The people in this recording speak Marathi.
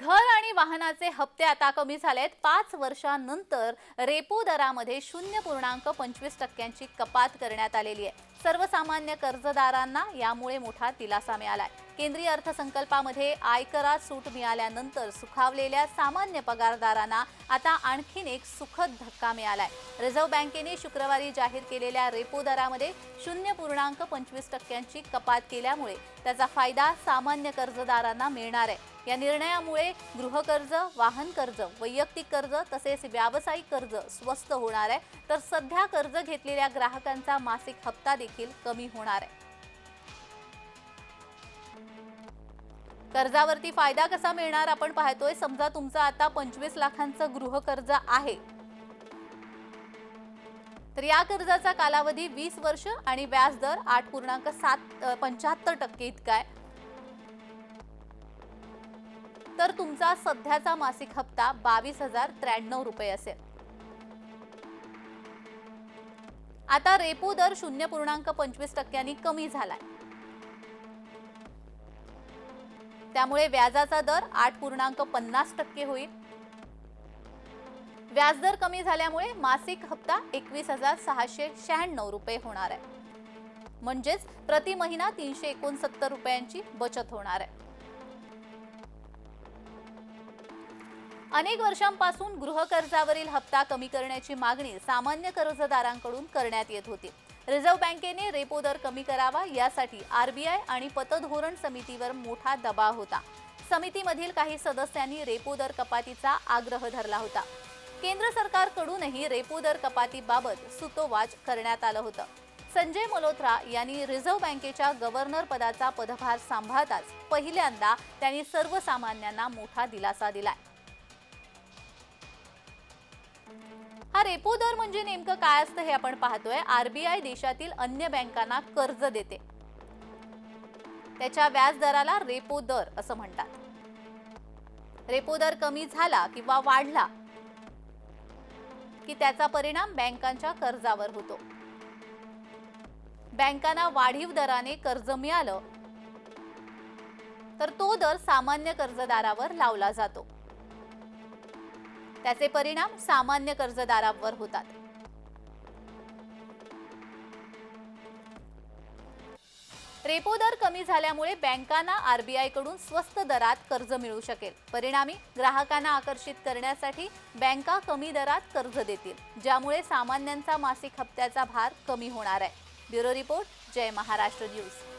घर आणि वाहनाचे हप्ते आता कमी झालेत. पाच वर्षांनंतर रेपो दरामध्ये शून्य पूर्णांक पंचवीस टक्क्यांची कपात करण्यात आलेली आहे. सर्वसामान्य कर्जदारांना यामुळे मोठा दिलासा मिळालाय. केंद्रीय अर्थसंकल्पामध्ये आयकरात सूट मिळाल्यानंतर सुखावलेल्या सामान्य पगारदारांना आता आणखीन एक सुखद धक्का मिळालाय. रिझर्व्ह बँकेने शुक्रवारी जाहीर केलेल्या रेपो दरामध्ये शून्य पूर्णांक पंचवीस टक्क्यांची कपात केल्यामुळे त्याचा फायदा सामान्य कर्जदारांना मिळणार आहे. या निर्णयामुळे गृहकर्ज वाहन कर्ज वैयक्तिक कर्ज तसेच व्यावसायिक कर्ज स्वस्त होणार आहे. तर सध्या कर्ज घेतलेल्या ग्राहकांचा मासिक हप्ता देखील कमी होणार आहे. कर्जावरती फायदा कसा मिळणार आपण पाहतोय. समजा तुमचं आता पंचवीस लाखांचं गृहकर्ज आहे. तर या कर्जाचा कालावधी वीस वर्ष आणि व्याज दर आठ पूर्णांक सात पंच्याहत्तर टक्के इतका आहे. तर तुमचा सध्याचा मासिक हप्ता बावीस हजार त्र्याण्णव रुपये असेल. आता रेपो दर शून्य पूर्णांक पंचवीस टक्क्यांनी कमी झालाय. त्यामुळे व्याजाचा दर आठ पूर्णांक पन्नास टक्के होईल. व्याजदर कमी झाल्यामुळे मासिक हप्ता एकवीस हजार सहाशे शहाण्णव रुपये होणार आहे. म्हणजेच प्रति महिना तीनशे एकोणसत्तर रुपयांची बचत होणार आहे. अनेक वर्षांपासून गृहकर्जावरील हप्ता कमी करण्याची मागणी सामान्य कर्जदारांकडून करण्यात येत होती. रिझर्व्ह बँकेने रेपो दर कमी करावा यासाठी आरबीआय आणि पतधोरण समितीवर मोठा दबाव होता. समितीमधील काही सदस्यांनी रेपो दर कपातीचा आग्रह धरला होता. केंद्र सरकारकडूनही रेपो दर कपातीबाबत सुतोवाच करण्यात आलं होतं. संजय मल्होत्रा यांनी रिझर्व्ह बँकेच्या गव्हर्नर पदाचा पदभार सांभाळताच पहिल्यांदा त्यांनी सर्वसामान्यांना मोठा दिलासा दिलाय. हा रेपो दर म्हणजे नेमकं काय असतं हे आपण पाहतोय. आरबीआय देशातील अन्य बँकांना कर्ज देते. त्याच्या व्याज दराला रेपो दर असं म्हणतात. रेपो दर कमी झाला किंवा वाढला की त्याचा परिणाम बँकांच्या कर्जावर होतो. बँकांना वाढीव दराने कर्ज मिळालं तर तो दर सामान्य कर्जदारावर लावला जातो. त्याचे परिणाम सामान्य कर्जदारांवर होतात. रेपो दर कमी झाल्यामुळे बँकांना आरबीआयकडून स्वस्त दरात कर्ज मिळू शकेल. परिणामी ग्राहकांना आकर्षित करण्यासाठी बँका कमी दरात कर्ज देतील ज्यामुळे सामान्यांचा मासिक हप्त्याचा भार कमी होणार आहे. Bureau report Jay Maharashtra news.